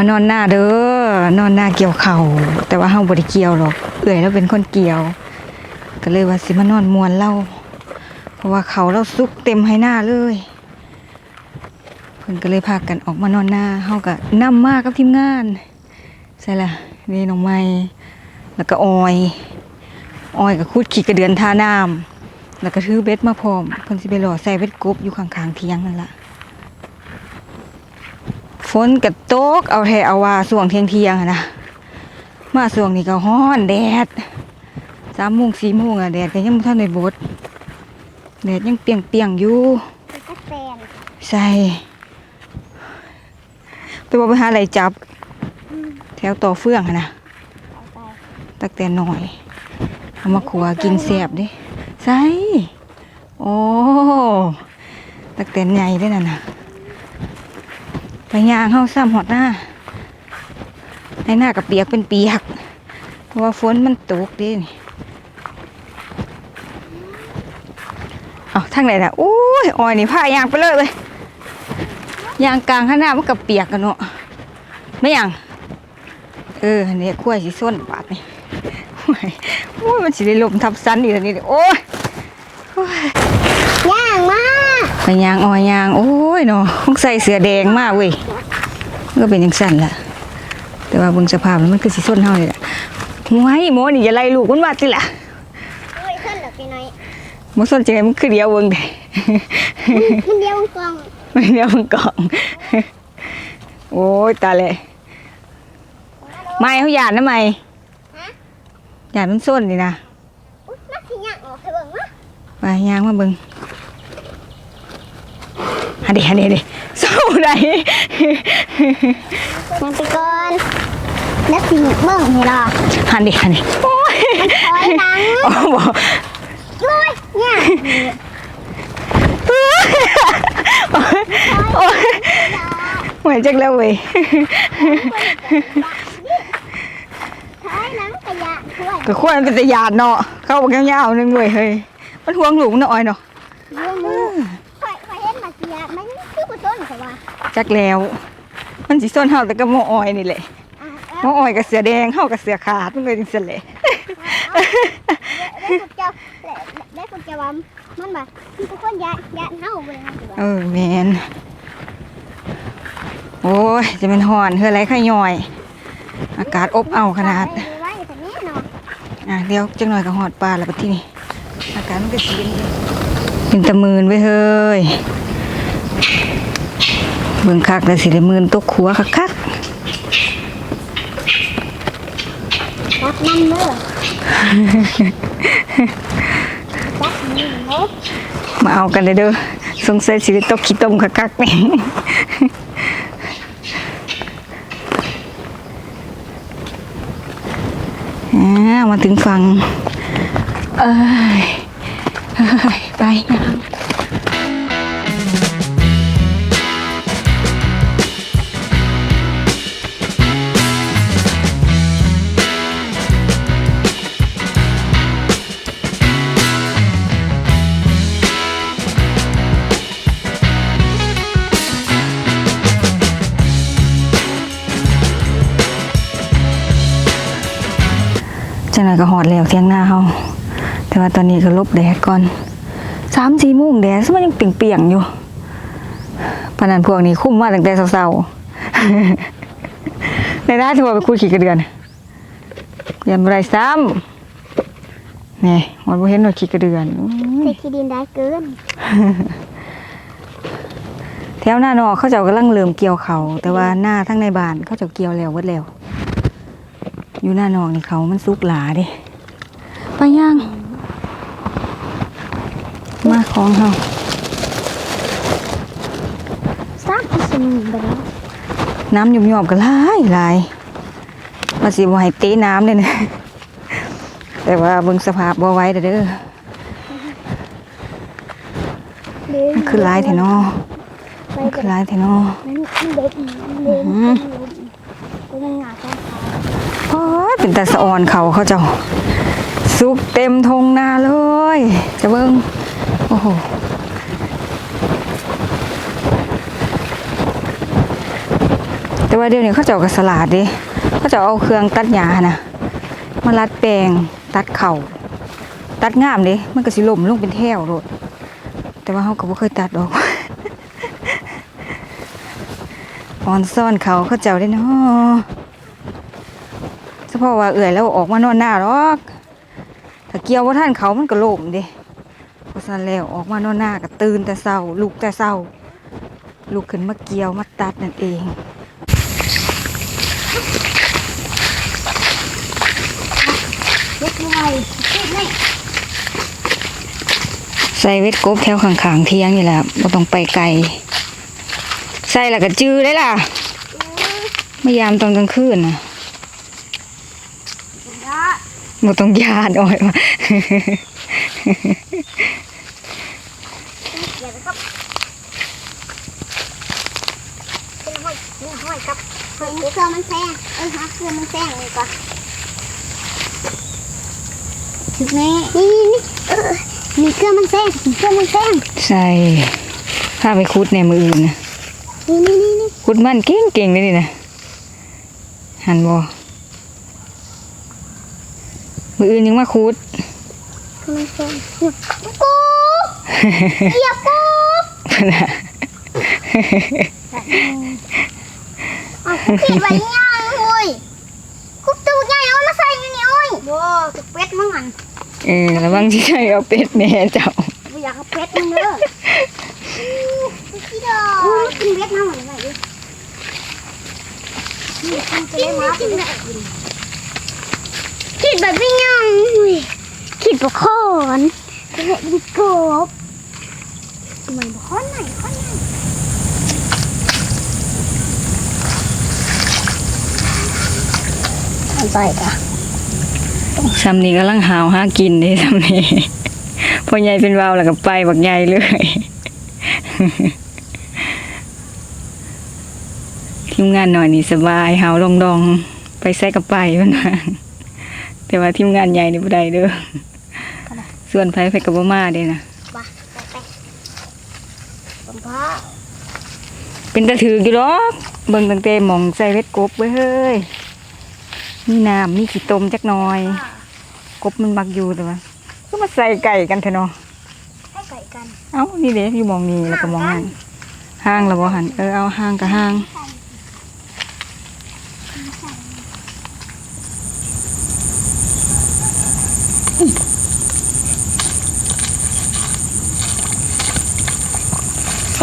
มานอนหน้าเด้อนอนหน้าเกี่ยวเข่าแต่ว่าเฮาบ่ได้เกี่ยวหรอกเอื่อยแล้วเป็นคนเกี่ยว ก็เลยว่าสิมานอนมวนเล่าเพราะว่าเขาเราซุกเต็มให้หน้าเลยเพิ่นก็เลยพากันออกมานอนหน้าเฮาก็นํมากับทีมงานใช่ละนี่น้องไม้แล้วก็ออยออยก็คูดขี่กระเดือนทาน้ำแล้วก็ถือเบ็ดมาพร้อมเพิ่นสิไปหล่อใส่เบ็ดกบอยู่ข้างๆเทียงนั่นล่ะ ฝนกระตกเอาแท้เอาว่าส่วงเที่ยงเที่ยงๆอะนะมาส่วงนี้ก็ฮ้อนแดดสามโมงสี่โมงอะแดดก็ยังบ่ทันได้บดแดดยังเปรียงเปียงๆอยู่เป็นกระแตนใส่ไปบอกไปหาอะไรจับ แถวต่อเฟื่องอะนะเอาไปตักแต่หน่อยเอามาขัวกินแสบดิใส่โอ้ตักแต่ใหญ่ด้วยน่ะนะ ไปยางเข้าซ้ำหอดหน้าให้หน้ากับเปียกเป็นเปียก เพราะว่าฝนมันตกดินี่เอาทางไหนน่ะอุ้ยอ้อยนี่ผ้ายางไปเลยเลยยางกลางข้างหน้ามันกับเปียกกันเนาะไม่ยังเอออันนี้ขั้วสีส้นบาดนี่โอ้ยโอ้ยมันสิได้ลมทับซันอีกแล้วนี่โอ้ยางมาก ไปยางออยยาง โอ้ยเนาะต้องใส่เสื้อแดงมากเว้ยมันก็เป็นอย่างสั่นล่ะแต่ว่าเบิ่งสภาพแล้วมันคือสีส้นเท่าเลยล่ะไว้โมนี่อย่าไล่ลูกมันมาสิล่ะเฮ้ยขึ้นเหลือไปหน่อยโมส้นจังไงมันคือเดียวเบิ่งได้มันเดียวกล่องมันเดียวมันกล่อง โอ้ยตายเลยไม่เขาหยาดนะไม่ฮะหยาดมันส้นนี่นะอุ๊ยนักที่ย่างออกให้เบิ่งวะไปยางมาเบิ่ง ฮันดิฮันดิฮันดิเศร้าได้มันไปก่อนนักที่เบิ่งให้รอฮันดิฮันดิโอ้ยถอยหลังโอ้บอกยุ้ยย่างโอ้ยเหมือนจังแล้วเว้ยถอยหลังกระยะช่วยก็ควรเป็นตะยานเนาะเข้าบอกยาวๆนึงเว้ยเฮ้ยมันห่วงหลุมเนาะอ้อยเนาะยืมมือคอยคอยเห็นมาเสียมันคือผู้ต้นเขาว่า จักแล้ว มันสิส้นเฮาแต่ก็หมออ้อยนี่แหละอะหมออ้อยกับเสือแดงเฮากับเสือขาดมันก็จังซั่นแหละได้คุณเจ้าได้คุณเจ้าว่ามันแบบทุกคนยานยานเฮาบ่เลยนะสิว่าเออแม่นโอ้ยจะเป็นฮ้อนเฮืออะไรไข่ย่อย อากาศอบอ้าวขนาดไว้แต่นี้เนาะอะเดี๋ยวจังหน่อยก็หอดปลาแล้วปะที่นี่ อากาศมันก็สิเย็นๆเป็นตะมืนไว้เฮ้ย เบิ่งคักแล้วสิได้มืนตกขัวคักรักน้ำเด้อรักนี่เนาะๆมาเอากันเลยเด้อสงสัยสิได้ตกขี้ต้มคักๆนี่อ่ามาถึงฝั่งเอ้ยเอ้ยไปยัง จังไหนก็หอดแล้วเที่ยงหน้าเฮาแต่ว่าตอนนี้ก็ลบแดดก่อนสามสี่โมงแดดมันยังเปียงๆอยู่ปานนันพวกนี้คุ้มมาตั้งแต่เช้าๆในด้านที่ว่าไปคุยขี่กระเดือนเรียนบ่ไรซ้ำนี่มันบ่เห็นว่าขี่กระเดือนอื้อใส่ขี้ดินได้เกินแถวหน้านอกเขาเจ้ากำลังเริ่มเกี่ยวเขาแต่ว่าหน้าทั้งในบ้านเขาเจ้าเกี่ยวแล้วเบิดแล้ว อยู่หน้านอกนี่เขามันสุกหลาเด้ไปย่าง มาของเฮาสร้างอีสมไปแล้วน้ำหยุ่มๆกันหลายหลายมาสิบ่ให้เตะน้ำเลยนะแต่ว่าเบิ่งสภาพบ่ไหว้เด้อเด้อมันคือหลายแท้เนาะไปมันกัคืบอหลายแท้เนาะ เป็นแต่สะออนเขาเขาเจ้าสุกเต็มทงนาเลย จะเบิ่งโอ้โหแต่ว่าเดี๋ยวนี้เขาเจ้าก็สลัดด้เขาเจ้าเอาเครื่องตัดหญ้านะมารัดแปลงตัดเข่าตัดงามด้มันก็สิล่มลงเป็นแถวโลดแต่ว่าเฮาก็บ่เคยตัดดอกออนซ่อนเขาเขาเจ้าได้เนาะ พาะว่าเอื่อยแล้วออกมานอนหน้าหรอกถ้าเกี่ยวว่าท่านเขามันก็ล่มเด้เพราะฉะนั้นแล้วออกมานอนหน้าก็ตื่นแต่เช้าลุกแต่เช้าลุกขึ้นมาเกี่ยวมาตัดนั่นเองเล็กน้อยเล็กน้อยใส่เวทกบแถวข้างๆเที่ยงนี่แหละบ่ต้องไปไกล ใส่แล้วก็จื้อได้ล่ะ ไม่ยามตอนกลางคืนน่ะยา บ่ต้องยานอ้อยว่าเดี๋ยวนะครับเป็นห้อยนี่ห้อยครับห้อยเครื่องมันแซงเออหาเครื่องมันแซงเลยก่อนถึงแม่นี่นี่เออมีเครื่องมันแซงมีเครื่องมันแซงใส่พาไปคุดในมืออื่นนะนี่นี่นี่คุดมันเก่งๆเลยนี่นะหันบ่ มืออื่นยังมาคุดมันเนี่ยกูเหยียบกูนะอ้าวกูผิดไว้ยังโอ้ยกูตูใหญ่เอามาใส่อยู่นี่โอ้ยโว้ตุกเป็ดมึงอันเออระวังที่ใช่เอาเป็ดแม่เจ้าไม่อยากเอาเป็ดมึงเด้อขี้ดอกอู้กินเป็ดมาเหมือนไงดิกินจะได้มากินคิด แบบไม่ยังอุ้ยคิดแบบโคนคิดแบบดิกบทำไมบอกข้อไหนข้อไหนอะไรกันซ้ำนี้กำลังหาวหากินเด้ซ้ำนี้พอใหญ่เป็นวาวแล้วก็ไปบักใหญ่เลยทีมงานหน่อยนี่สบายหาวลองดองไปใส่กับไปมันว่า แต่ว่าทีมงานใหญ่นี่บ่ได้เด้อส่วนไผไผกับบ่มาเด้นะไปไปไปผมพ่อเป็นตะถืออยู่ดอกเบิ่งตั้งแต่หมองใส่เวทกบไว้เฮ้ยมีน้ำมีขี้ต้มจักหน่อย กบมันมักอยู่แต่ว่าก็มาใส่ไก่กันเถอะเนาะให้ไก่กัน เอ้านี่เด็อยู่หมองนี้แล้วก็หมองนั้นห้างแล้วบ่หันเออเอาห้างกับห้าง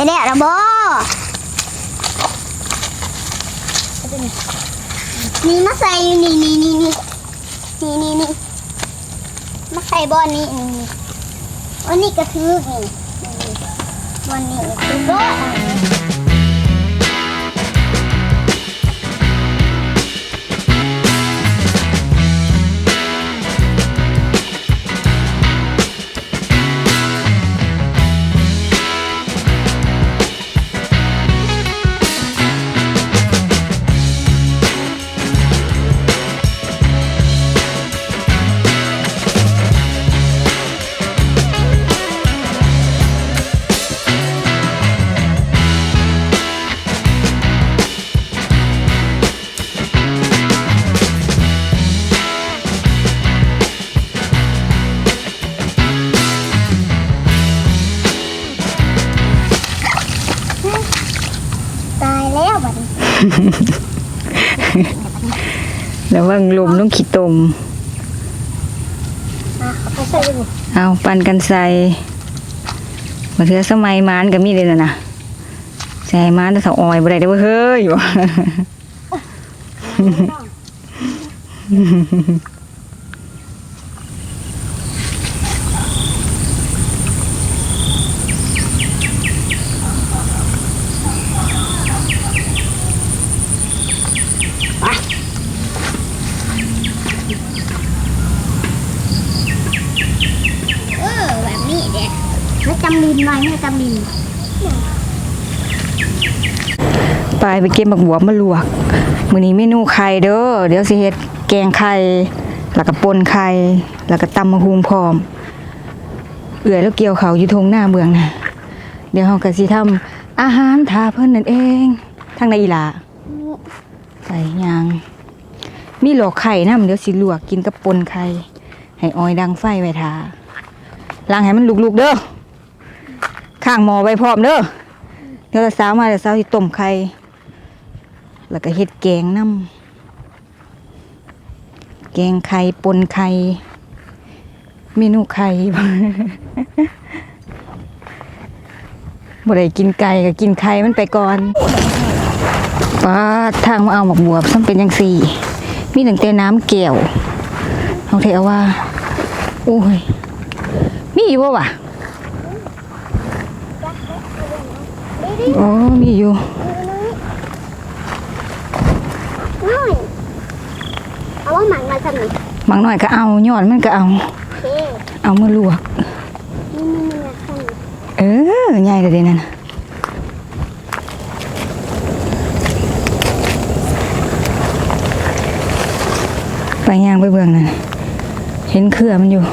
แล้วนะโบนี่มาใส่อยู่นี่นี่นี่นี่นี่นี่นี่มาใส่บอนนี่นี่นี่วันนี้กระทืบนี่นี่วันนี้คือโบ แล้วว่างลมต้องขี้ตมอะเอาไปใส่ดูเอาปั่นกันใส่มาเถือสมัยมานก็มีเลยนะนะใส่มานแต่สาวออยบ่ได้เด้อเว้ยเฮ้ย บ่ เออแบบนี้เด็กแล้วจำลินไว้ให้จำลิน ไปไปเก็บบักบัวมาลวกมื้อนี้เมนูไข่เด้อเดี๋ยวสิเฮ็ดแกงไข่แล้วก็ป่นไข่แล้วก็ตำมะฮุงพร้อม เอื่อยแล้วเกี่ยวเขาอยู่ทงหน้าเมืองนะเดี๋ยวเฮาก็สิทำอาหารทาเพิ่นนั่นเองทางในอีหลาใส่ยางมีหลอกไข่น้ำเดี๋ยวสิลวกกินกับปนไข่ให้ออยดังไฟไว้ทาล้างให้มันลุกๆเด้อข้างหมอไว้พร้อมเด้อเดี๋ยวเราสาวมาเดี๋ยวสาวสิต้มไข่ แล้วก็เฮ็ดแกงน้ำแกงไข่ปนไข่เมนูไข่บ่ได้กินไก่ก็กินไข่มันไปก่อนป้าทางมาเอาหมกบวบซ้ำเป็นยังสี่ มีตั้งแต่น้ำแก้วเอาเทเอาว่าโอ้ยมีอยู่บ่วะโอ้มีอยู่ น้อยเอาว่าหมันมาทำไมบางหน่อยก็เอายอดมันก็เอา โอเคเอามาลวก นี่นี่นี่นะทำไมเออใหญ่เลยเดะนั่นน่ะไปย่างไปเบื้องนั่นเห็นเครือมันอยู่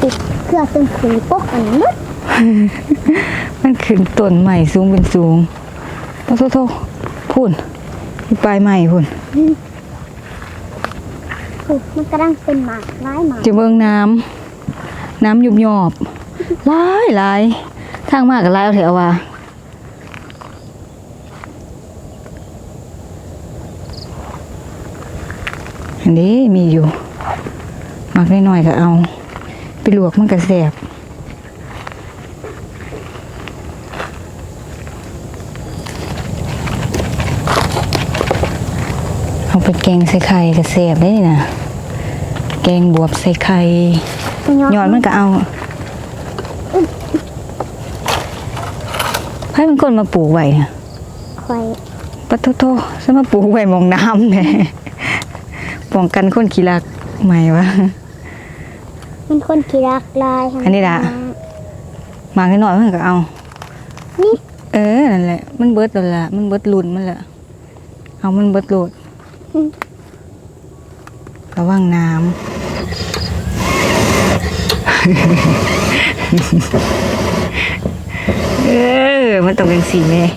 ติดเครื่องซึ่งขุนปกอันนึดมันขึ้นต้นใหม่สูงเป็นสูงโทษโทษโทษพูนมี ปลายใหม่พูนคือมันกำลังเป็นหมากร้ายหมากจะเบื้องน้ำน้ำยุบยอบหลายหลายทางมากกับลายเอาเถอะว่าอันนี้มีอยู่มักน้อยๆก็เอา ไปลวกมันก็แสบเอาไป แกงใส่ไข่ก็แสบได้นี่นะแกงบวบใส่ไข่ยอดมันก็เอาให้มันคนมาปลูกไว้เนี่ยคอยปะโทโทฉันมาปลูกไว้หมองน้ำเนี่ยป้องกันคนขี้รักไหมวะมันคนที่รักลายอันนี้ล่ะมากน้อยๆมันก็เอานี่เออนั่นแหละมันเบิดแล้วล่ะมันเบิดรุ่นมันแหละเอามันเบิดโหลด ระวังน้ำ เออ มันต้องเป็นสีเลย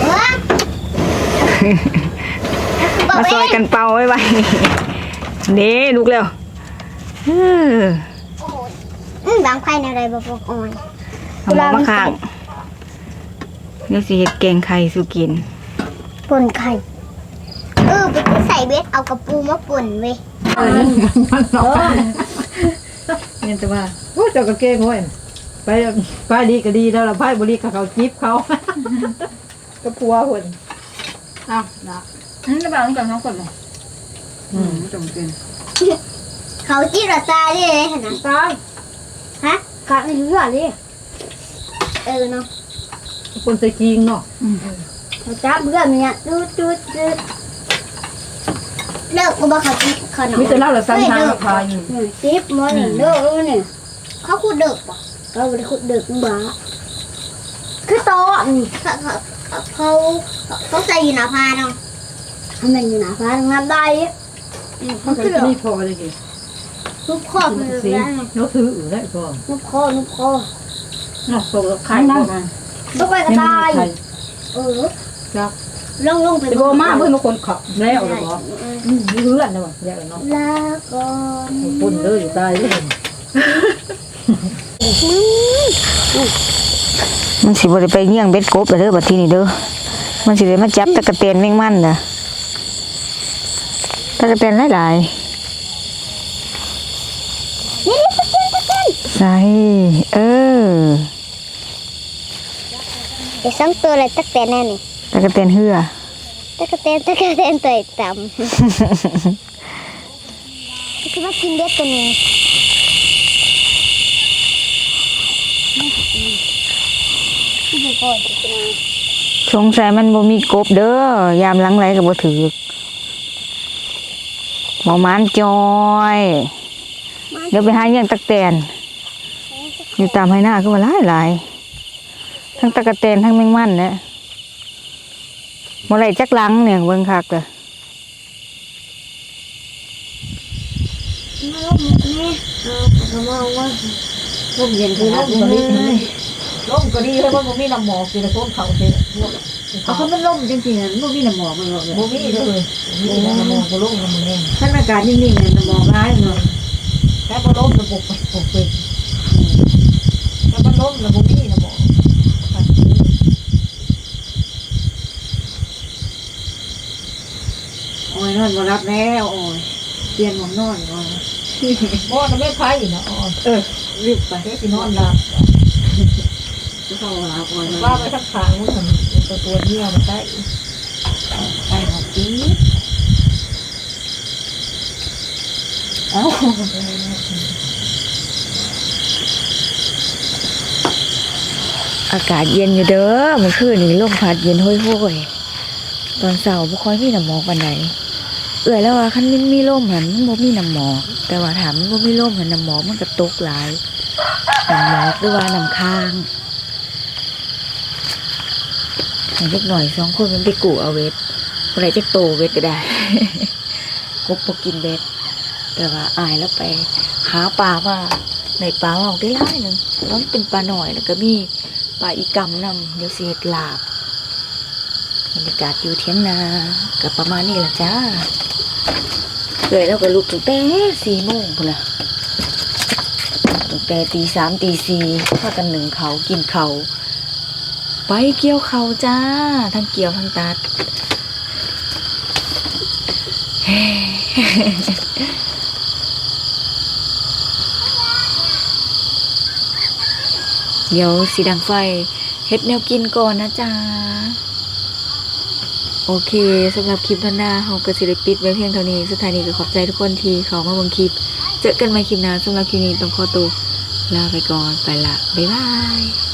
เออมาซอยกันเป่าไว้ไว้เด้ลุกเร็วเออโอ้โหอืมบางไข่ในอะไรบ่ปกอ่อนเอาหมอมาข้างเดี๋ยวสิเฮ็ดแกงไข่สุกิน ป่นไข่เออไปใส่เบ็ดเอากระปูมาป่นเว้ยเนี่ยแต่ว่าโอ้เจ้าก็เก่งเว้ยไปไปดีก็ดีแล้วล่ะไปบ่ดีก็เขาจิบเขาก็ปัวหุ่นอ้าวนะอืมจะแบบต้องการท้องกดหรออืมจงเป็นเขาจีรตาดิเลยขนาดตายฮะกะนี่เรื่องนี่เออเนาะคนใส่กิงเนาะ เขาจับเรื่องเนี่ยดูดูดูเลิกกูบอกเขาจีเขาหนอมีแต่เล่าละสันทางราคาอยู่หนึ่งสิบมันเลิกเนี่ยเขาคูดเดึกป่ะเขาไม่ได้คูดเดึกบ้าคือโตอะนี่เขาเขาเขาเขาใส่อยู่หน้าพาเนาะทำไมอยู่หน้าพาทำงานได้อืมมัเขานก็คือจะมีพอเลยสินุบคอบเลยสินะนกถืออือได้พอนุบคอนุบคอเนาะตัวขายนะต้องไปกระต่ายเออ จักลงลงไปสิบ่มาเพิ่นมาคนขับแล้วเลยบ่อืมมีเรื่องนะบ่แล้วเนาะลาก่อนปุ่นเลยอยู่ตายเลยมันสิบ่ได้ไปเยี่ยงเบ็ดกบแล้วเด้อบัดทีนี้เด้อมันสิได้มาจับตะกะเตนแมงมันน่ะตะกะเตนหลายนี่นี่ตะเกียงตะเกียงๆใส่เออเดี๋ยวสองตัวเลยตะเกียงแน่นี่ตะ กะเตนเหือตะกะเตนตะกะเตนตัวต่ำคือว่ากินเด็ดตัวนี้นี่ก่อนจะนะสงสัยมันบ่มีกบเด้อยามหลังไหลก็บ่ถือหมอมานจอยเดี๋ยวไปหาเยี่ยงตะกะแตนอยู่ตามให้หน้าก็ว่าหลายหลายๆทั้งตะกะแตนทั้งแมงมันเนี่ย บ่อได้จักหลังเนี่ยเบิ่งคักเด้อลมเย็นคือลมก็ดีลมก็ดีให้มันบ่มีน้ำหมอกสิแต่คนเขาสิเอาเขามันล่มจริงๆนะมันมีน้ำหมอกมันหรอกเลยบ่มีเลยบ่มีน้ำหมองบ่ลงน้ำมันแห้งท่านอากาศนิ่งๆเนี่ยน้ำหมอกร้ายเนาะแค่บ่ลงระบบปกปิดแค่บ่ลงระบบมี น้ำมองโอ้ยนอนมารับแล้วโอ้ยเปลี่ยนหมอนนอนก่อนบ่น่ะไม่ไผนะอ๋อเออรีบไปเฮ็ดสินอนหลับจะเข้าหาโอ้ยว่าไปทั้งขางมึงมันตัวตัวเดียวมันได้ไปหอกจีเอ้าอากาศเย็นอยู่เด้อเมื่อคืนนี้ลมพัดเย็นห้อยๆตอนเช้าบ่ค่อยมีน้ำหมอกปานใด เอื้อยแล้วว่าคันมันมีลมหันมันบ่มีน้ำหมอกแต่ว่าถามมันบ่มีลมหันน้ำหมอกมันก็ตกหลายน้ำหมอกหรือว่าน้ำค้างให้เล็กหน่อยสองคนมันไปกูเอาเวทอะไรจะโตเวทก็ได้กบบ่กินเวทแต่ว่าอายแล้วไป หาปลามาในปลาเอาได้หลายหนึ่งแล้วเป็นปลาหน่อยแล้วก็มีปลาอีกำนำเดี๋ยวสิเฮ็ดลาบ บรรยากาศอยู่เทียงนากับประมาณนี้ละจ้าเลยแล้วก็ลุกตั้งแต่สี่โมงพุ่นละตั้งแต่ตีสามตีสี่พากันหนึ่งเขากินเขาไปเกี่ยวเขาจ้า ทั้งเกี่ยวทั้งตัดเฮ้เดี๋ยวสีดังไฟเฮ็ดแนวกินก่อนนะจ๊ะ โอเคสำหรับคลิปท่านหน้าเฮาก็สิลิปิดไว้เพียงเท่านี้ สุดท้ายนี้ก็ขอบใจทุกคนที่เขามาบิ่งคลิป เจอกันใหม่คลิปหน้าสำหรับคลิปนี้ต้องขอตัวลาไปก่อนไปละบ๊ายบาย